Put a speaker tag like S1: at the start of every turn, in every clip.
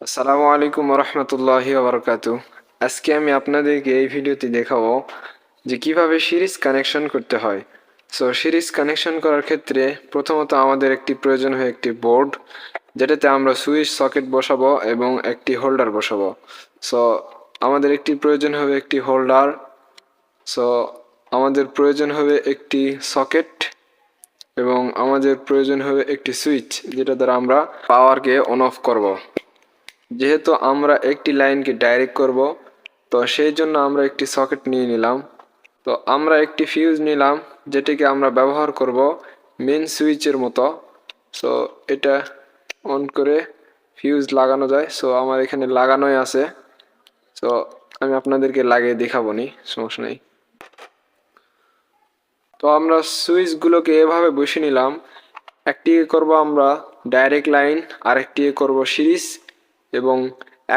S1: আসসালামু আলাইকুম রহমতুল্লাহি বারকাতু আজকে আমি আপনাদেরকে এই ভিডিওতে দেখাবো যে কীভাবে সিরিজ কানেকশন করতে হয়। সো, সিরিজ কানেকশন করার ক্ষেত্রে প্রথমত আমাদের একটি প্রয়োজন হয় একটি বোর্ড, যেটাতে আমরা সুইচ সকেট বসাবো এবং একটি হোল্ডার বসাবো। সো, আমাদের একটি প্রয়োজন হবে একটি হোল্ডার। সো, আমাদের প্রয়োজন হবে একটি সকেট এবং আমাদের প্রয়োজন হবে একটি সুইচ, যেটা দ্বারা আমরা পাওয়ারকে অন অফ করব। যেহেতু আমরা একটি লাইনকে ডাইরেক্ট করব, তো সেই জন্য আমরা একটি সকেট নিয়ে নিলাম। তো আমরা একটি ফিউজ নিলাম, যেটিকে আমরা ব্যবহার করব মেন সুইচের মতো। সো এটা অন করে ফিউজ লাগানো যায়। সো আমার এখানে লাগানোই আছে। তো আমি আপনাদেরকে লাগিয়ে দেখাবো নি, সমস্যা নেই। তো আমরা সুইচগুলোকে এভাবে বসে নিলাম। একটি করব আমরা ডাইরেক্ট লাইন আরেকটি করব সিরিজ। এবং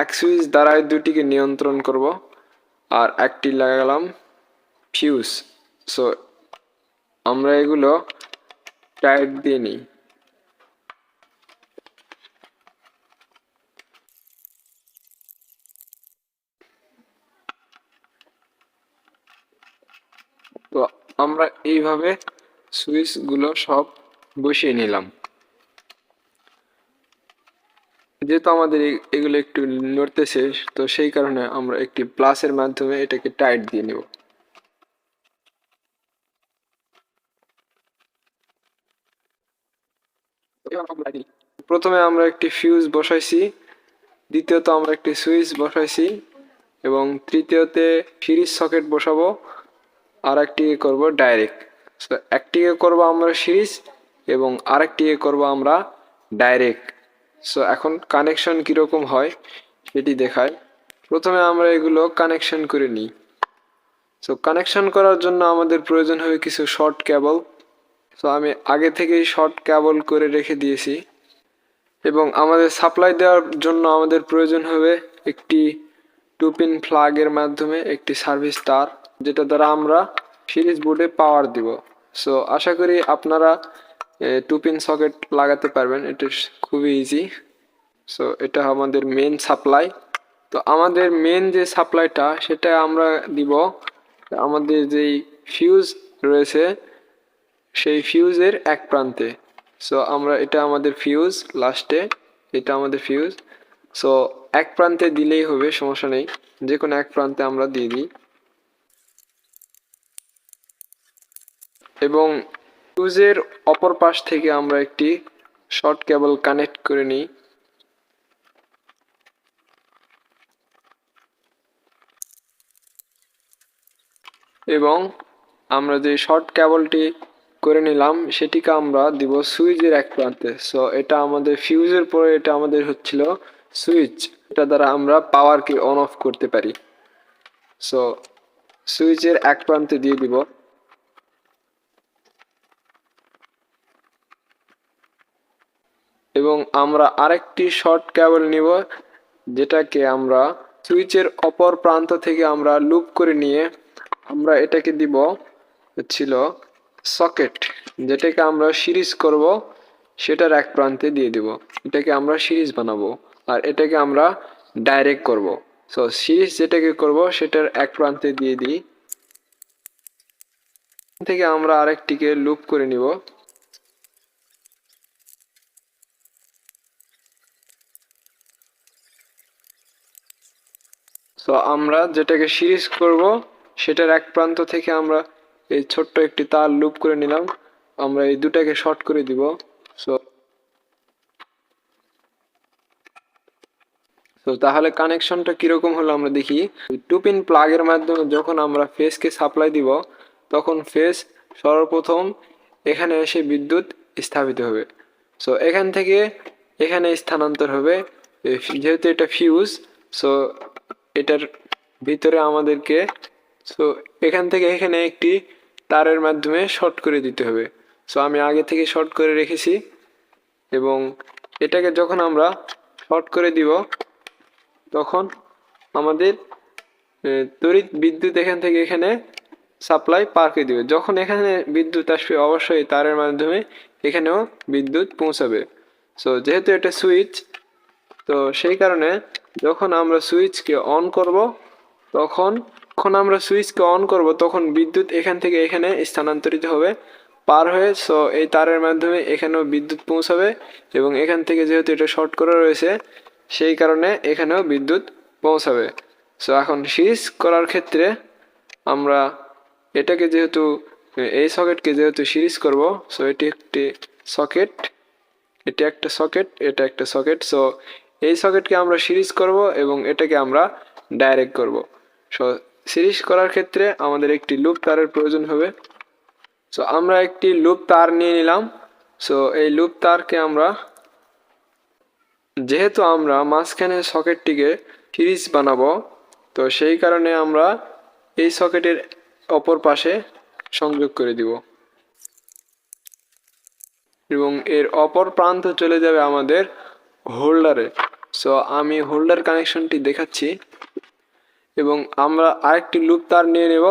S1: এক সুইচ দ্বারাই দুটিকে নিয়ন্ত্রণ করব, আর একটি লাগালাম ফিউজ সো আমরা এগুলো টাইট দিয়ে নিই। তো আমরা এইভাবে সুইচগুলো সব বসিয়ে নিলাম। যেহেতু আমাদের এগুলো একটু নড়তেছে, তো সেই কারণে আমরা একটি প্লাসের মাধ্যমে এটাকে টাইট দিয়ে নেব। প্রথমে আমরা একটি ফিউজ বসাইছি, দ্বিতীয়ত আমরা একটি সুইচ বসাইছি, এবং তৃতীয়তে সিরিজ সকেট বসাবো, আর একটিকে করব ডাইরেক্ট সো একটিকে করব আমরা সিরিজ, এবং আরেকটিকে করব আমরা ডাইরেক্ট সো এখন কানেকশন কীরকম হয়, সেটি দেখায় প্রথমে আমরা এগুলো কানেকশন করে নিই। সো কানেকশন করার জন্য আমাদের প্রয়োজন হবে কিছু শর্ট ক্যাবল সো আমি আগে থেকেই শর্ট ক্যাবল করে রেখে দিয়েছি। এবং আমাদের সাপ্লাই দেওয়ার জন্য আমাদের প্রয়োজন হবে একটি টু পিন প্লাগের মাধ্যমে একটি সার্ভিস তার, যেটা দ্বারা আমরা সিরিজ বোর্ডে পাওয়ার দিব। সো আশা করি আপনারা টু পিন সকেট লাগাতে পারবেন, এটা খুবই ইজি সো এটা আমাদের মেন সাপ্লাই তো আমাদের মেন যে সাপ্লাইটা সেটা আমরা দিব। আমাদের যেই ফিউজ রয়েছে, সেই ফিউজের এক প্রান্তে। সো আমরা, এটা আমাদের ফিউজ লাস্টে এটা আমাদের ফিউজ সো এক প্রান্তে দিলেই হবে, সমস্যা নেই। যে কোনো এক প্রান্তে আমরা দিয়ে দিই। এবং ফিউজের অপর পাশ থেকে আমরা একটি শর্ট কেবল কানেক্ট করে নিই। এবং আমরা যে শর্ট কেবলটি করে নিলাম, সেটিকে আমরা দিব সুইচের এক প্রান্তে। সো এটা আমাদের ফিউজের পরে এটা আমাদের হচ্ছিল সুইচ। এটা দ্বারা আমরা পাওয়ারকে অন অফ করতে পারি। সো সুইচের এক প্রান্তে দিয়ে দিব। এবং আমরা আরেকটি শর্ট কেবল নিব, যেটাকে আমরা সুইচের অপর প্রান্ত থেকে আমরা লুপ করে নিয়ে আমরা এটাকে দিব ছিল সকেট, যেটাকে আমরা সিরিজ করব, সেটার এক প্রান্তে দিয়ে দিব। এটাকে আমরা সিরিজ বানাবো আর এটাকে আমরা ডাইরেক্ট করব। সো সিরিজ যেটাকে করব, সেটার এক প্রান্তে দিয়ে দিই। থেকে আমরা আরেকটিকে লুপ করে নিব। সো আমরা যেটাকে সিরিজ করব, সেটার এক প্রান্ত থেকে আমরা এই ছোট্ট একটি তার লুপ করে নিলাম। আমরা এই দুটাকে শর্ট করে দিব। সো তো তাহলে কানেকশনটা কীরকম হলো আমরা দেখি। টু পিন প্লাগের মাধ্যমে যখন আমরা ফেসকে সাপ্লাই দিব, তখন ফেস সর্বপ্রথম এখানে এসে বিদ্যুৎ স্থাপিত হবে। সো এখান থেকে এখানে স্থানান্তর হবে। যেহেতু এটা ফিউজ সো এটার ভিতরে আমাদেরকে সো এখান থেকে এখানে একটি তারের মাধ্যমে শর্ট করে দিতে হবে। সো আমি আগে থেকে শর্ট করে রেখেছি এবং এটাকে যখন আমরা শর্ট করে দিব, তখন আমাদের তড়িৎ বিদ্যুৎ এখান থেকে এখানে সাপ্লাই পার্কে দিবে। যখন এখানে বিদ্যুৎ আসবে, অবশ্যই তারের মাধ্যমে এখানেও বিদ্যুৎ পৌঁছাবে। সো যেহেতু এটা সুইচ তো সেই কারণে যখন আমরা সুইচকে অন করব, তখন, যখন আমরা সুইচকে অন করব, তখন বিদ্যুৎ এখান থেকে এখানে স্থানান্তরিত হবে, পার হয়ে সো এই তারের মাধ্যমে এখানেও বিদ্যুৎ পৌঁছাবে এবং এখান থেকে যেহেতু এটা শর্ট করা রয়েছে, সেই কারণে এখানেও বিদ্যুৎ পৌঁছাবে। সো এখন সিরিজ করার ক্ষেত্রে আমরা এটাকে যেহেতু, এই সকেটকে যেহেতু সিরিজ করব সো এটি একটি সকেট এটা একটা সকেট এটা একটা সকেট সো এই সকেটকে আমরা সিরিজ করব এবং এটাকে আমরা ডাইরেক্ট করব। সো সিরিজ করার ক্ষেত্রে আমাদের একটি লুপ তারের প্রয়োজন হবে। সো আমরা একটি লুপ তার নিয়ে নিলাম। সো এই লুপ তারকে আমরা, যেহেতু আমরা মাঝখানে সকেটটিকে সিরিজ বানাবো, তো সেই কারণে আমরা এই সকেটের অপর পাশে সংযোগ করে দিব। এবং এর অপর প্রান্ত চলে যাবে আমাদের হোল্ডারে সো আমি হোল্ডার কানেকশনটি দেখাচ্ছি এবং আমরা আরেকটি লুপ তার নিয়ে নেব,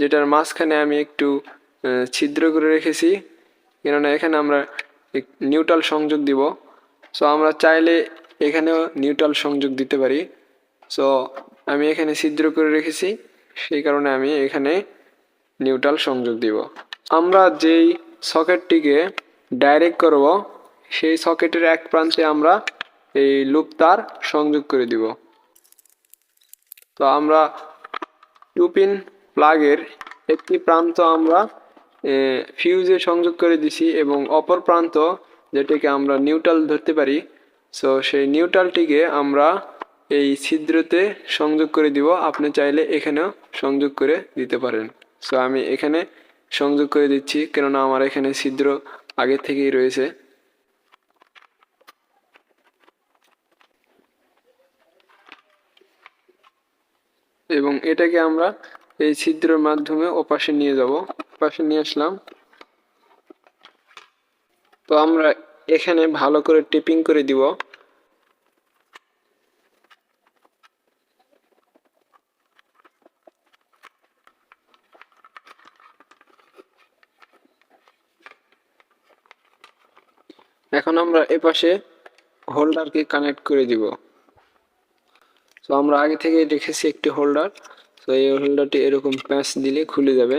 S1: যেটার মাঝখানে আমি একটু ছিদ্র করে রেখেছি। কেননা এখানে আমরা নিউট্রাল সংযোগ দিব। সো আমরা চাইলে এখানেও নিউট্রাল সংযোগ দিতে পারি। সো আমি এখানে ছিদ্র করে রেখেছি, সেই কারণে আমি এখানে নিউট্রাল সংযোগ দিব। আমরা যেই সকেটটিকে ডাইরেক্ট করব, সেই সকেটের এক প্রান্তে আমরা এই লুপ তার সংযোগ করে দিব। তো আমরা টু পিন প্লাগের একটি প্রান্ত আমরা ফিউজে সংযোগ করে দিছি এবং অপর প্রান্ত যেটিকে আমরা নিউট্রাল ধরতে পারি সো সেই নিউট্রালটিকে আমরা এই ছিদ্রতে সংযোগ করে দিব। আপনি চাইলে এখানেও সংযোগ করে দিতে পারেন। সো আমি এখানে সংযোগ করে দিচ্ছি, কেননা আমার এখানে ছিদ্র আগে থেকেই রয়েছে। এবং এটাকে আমরা এই ছিদ্রের মাধ্যমে ওপাশে নিয়ে যাব। ওপাশে নিয়ে আসলাম। তো আমরা এখানে ভালো করে টিপিং করে দিব। এখন আমরা এপাশে হোল্ডারকে কানেক্ট করে দিব। আমরা আগে থেকে রেখেছি একটি হোল্ডার তো এই হোল্ডারটি এরকম প্যাঁচ দিলে খুলে যাবে।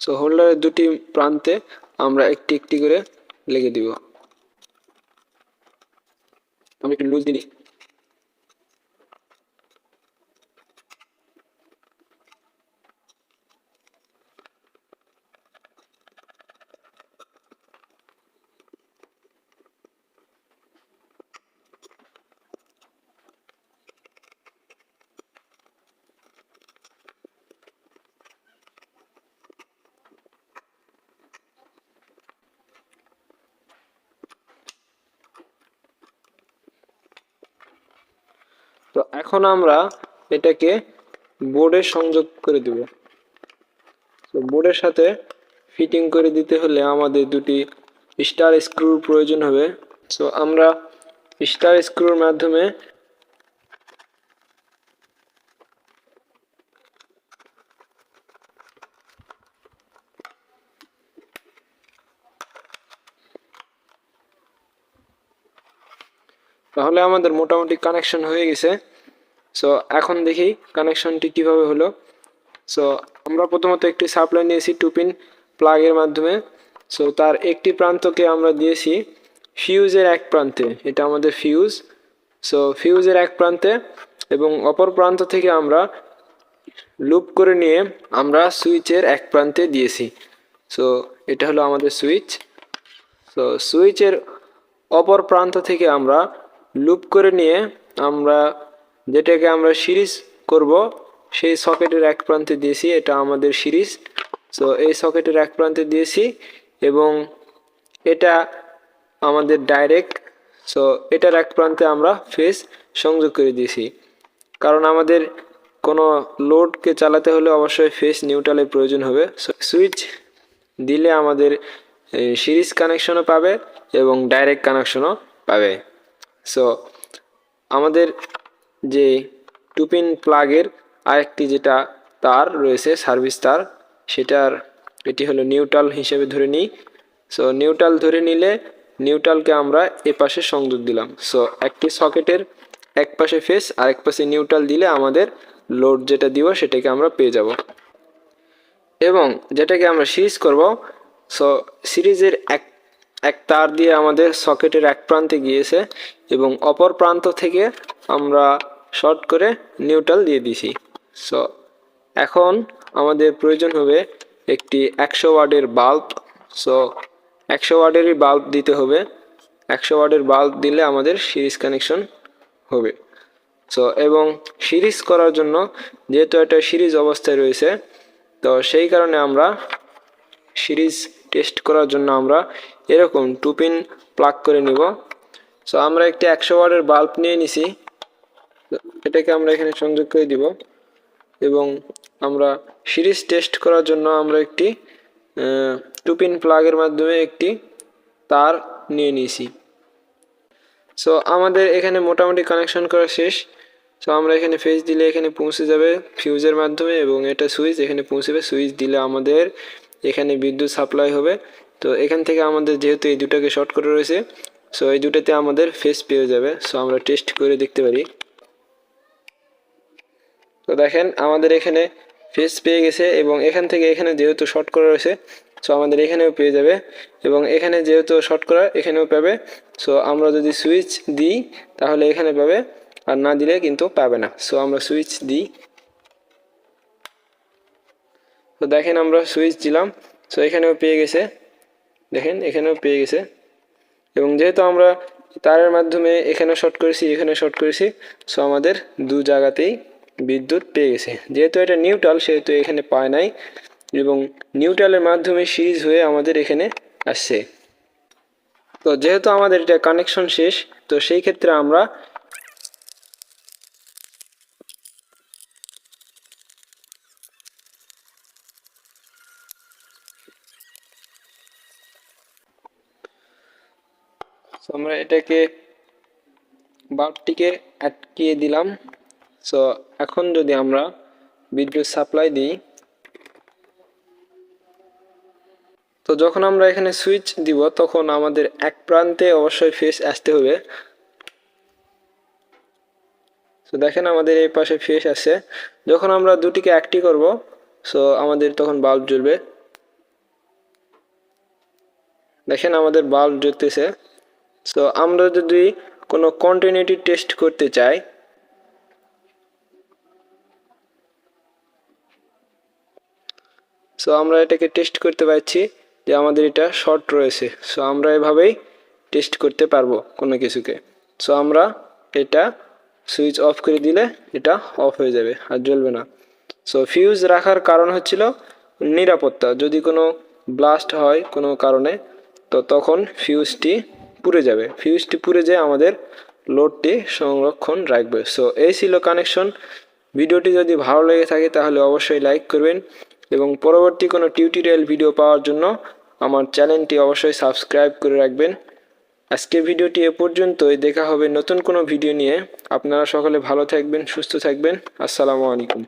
S1: সো হোল্ডারের দুটি প্রান্তে আমরা একটি একটি করে লেগে দিব। আমি একটু লুজ দিই। তো এখন আমরা এটাকে বোর্ডে সংযোগ করে দেব। তো বোর্ডের সাথে ফিটিং করে দিতে হলে আমাদের দুটি স্টার স্ক্রুর প্রয়োজন হবে। সো আমরা স্টার স্ক্রুর মাধ্যমে তাহলে আমাদের মোটামুটি কানেকশন হয়ে গেছে। সো এখন দেখি কানেকশনটি কীভাবে হলো। সো আমরা প্রথমত একটি সাপ্লাই নিয়েছি টু পিন প্লাগের মাধ্যমে। সো তার একটি প্রান্তকে আমরা দিয়েছি ফিউজের এক প্রান্তে। এটা আমাদের ফিউজ। সো ফিউজের এক প্রান্তে এবং অপর প্রান্ত থেকে আমরা লুপ করে নিয়ে আমরা সুইচের এক প্রান্তে দিয়েছি। সো এটা হলো আমাদের সুইচ। তো সুইচের অপর প্রান্ত থেকে আমরা লুপ করে নিয়ে আমরা যেটাকে আমরা সিরিজ করব, সেই সকেটের এক প্রান্তে দিয়েছি, এটা আমাদের সিরিজ। সো এই সকেটের এক প্রান্তে দিয়েছি এবং এটা আমাদের ডাইরেক্ট সো এটার এক প্রান্তে আমরা ফেস সংযোগ করে দিয়েছি। কারণ আমাদের কোনো লোডকে চালাতে হলে অবশ্যই ফেস নিউট্রালের প্রয়োজন হবে। সুইচ দিলে আমাদের সিরিজ কানেকশনও পাবে এবং ডাইরেক্ট কানেকশনও পাবে। সো আমাদের যে টুপিন প্লাগের আরেকটি যেটা তার রয়েছে, সার্ভিস তার, সেটার এটি হলো নিউট্রাল হিসেবে ধরে নিই। সো নিউট্রাল ধরে নিলে নিউট্রালকে আমরা এ পাশে সংযোগ দিলাম। সো একটি সকেটের এক পাশে ফেস আর এক পাশে নিউট্রাল দিলে আমাদের লোড যেটা দিব, সেটাকে আমরা পেয়ে যাব। এবং যেটাকে আমরা সিরিজ করব সো সিরিজের এক এক তার দিয়ে আমাদের সকেটের এক প্রান্তে গিয়েছে এবং অপর প্রান্ত থেকে আমরা শর্ট করে নিউট্রাল দিয়ে দিছি সো এখন আমাদের প্রয়োজন হবে একটি একশো ওয়ার্ডের বাল্ব। সো একশো ওয়ার্ডেরই বাল্ব দিতে হবে। একশো ওয়ার্ডের বাল্ব দিলে আমাদের সিরিজ কানেকশন হবে। সো এবং সিরিজ করার জন্য যেহেতু এটা সিরিজ অবস্থায় রয়েছে, তো সেই কারণে আমরা সিরিজ টেস্ট করার জন্য আমরা এরকম টু পিন প্লাগ করে নিব। সো আমরা একটি একশো ওয়ার্ডের বাল্ব নিয়ে নিছি। এটাকে আমরা এখানে সংযোগ করে দিব এবং আমরা সিরিজ টেস্ট করার জন্য আমরা একটি টু পিন প্লাগের মাধ্যমে একটি তার নিয়ে নিয়েছি সো আমাদের এখানে মোটামুটি কানেকশন করা শেষ। সো আমরা এখানে ফেজ দিলে এখানে পৌঁছে যাবে ফিউজের মাধ্যমে এবং এটা সুইচ এখানে পৌঁছবে। সুইচ দিলে আমাদের এখানে বিদ্যুৎ সাপ্লাই হবে। তো এখান থেকে আমাদের যেহেতু এই দুটাকে শর্ট করে রয়েছে সো এই দুটাতে আমাদের ফেস পেয়ে যাবে। সো আমরা টেস্ট করে দেখতে পারি। তো দেখেন, আমাদের এখানে ফেস পেয়ে গেছে এবং এখান থেকে এখানে যেহেতু শর্ট করা রয়েছে সো আমাদের এখানেও পেয়ে যাবে এবং এখানে যেহেতু শর্ট করা, এখানেও পাবে। সো আমরা যদি সুইচ দিই, তাহলে এখানে পাবে, আর না দিলে কিন্তু পাবে না। সো আমরা সুইচ দিই। তো দেখেন আমরা সুইচ দিলাম সো এখানেও পেয়ে গেছে। দেখেন, এখানেও পেয়ে গেছে। এবং যেহেতু আমরা তারের মাধ্যমে এখানে শর্ট করেছি, এখানে শর্ট করেছি সো আমাদের দু জায়গাতেই বিদ্যুৎ পেয়ে গেছে। যেহেতু এটা নিউট্রাল, সেহেতু এখানে পায় নাই, এবং নিউট্রালের মাধ্যমে সিরিজ হয়ে আমাদের এখানে আসছে। তো যেহেতু আমাদের এটা কানেকশন শেষ, তো সেই ক্ষেত্রে আমরা So, আমরা এটাকে বাল্বটিকে আটকিয়ে দিলাম। সো এখন যদি আমরা বিদ্যুৎ সাপ্লাই দিই তো যখন আমরা এখানে সুইচ দিব তখন আমাদের এক প্রান্তে অবশ্যই ফেস আসতে হবে। তো দেখেন আমাদের এই পাশে ফেস আছে। যখন আমরা দুটিকে একটি করব সো আমাদের তখন বাল্ব জ্বলবে। দেখেন আমাদের বাল্ব জ্বলতেছে। সো আমরা যদি কোনো কন্টিনিউটি টেস্ট করতে চাই সো আমরা এটাকে টেস্ট করতে পারছি যে আমাদের এটা শর্ট রয়েছে। সো আমরা এভাবেই টেস্ট করতে পারব কোনো কিছুকে। সো আমরা এটা সুইচ অফ করে দিলে এটা অফ হয়ে যাবে আর জ্বলবে না। সো ফিউজ রাখার কারণ হচ্ছিল নিরাপত্তা। যদি কোনো ব্লাস্ট হয় কোনো কারণে, তো তখন ফিউজটি পুড়ে যাবে। ফিউজটি পুড়ে যেয়ে আমাদের লোডটি সংরক্ষণ রাখবে। সো এই ছিল কানেকশন ভিডিওটি যদি ভালো লেগে থাকে তাহলে অবশ্যই লাইক করবেন এবং পরবর্তী কোনো টিউটোরিয়াল ভিডিও পাওয়ার জন্য আমার চ্যানেলটি অবশ্যই সাবস্ক্রাইব করে রাখবেন। আজকের ভিডিওটি এ পর্যন্তই। দেখা হবে নতুন কোনো ভিডিও নিয়ে। আপনারা সকলে ভালো থাকবেন, সুস্থ থাকবেন। আসসালামু আলাইকুম।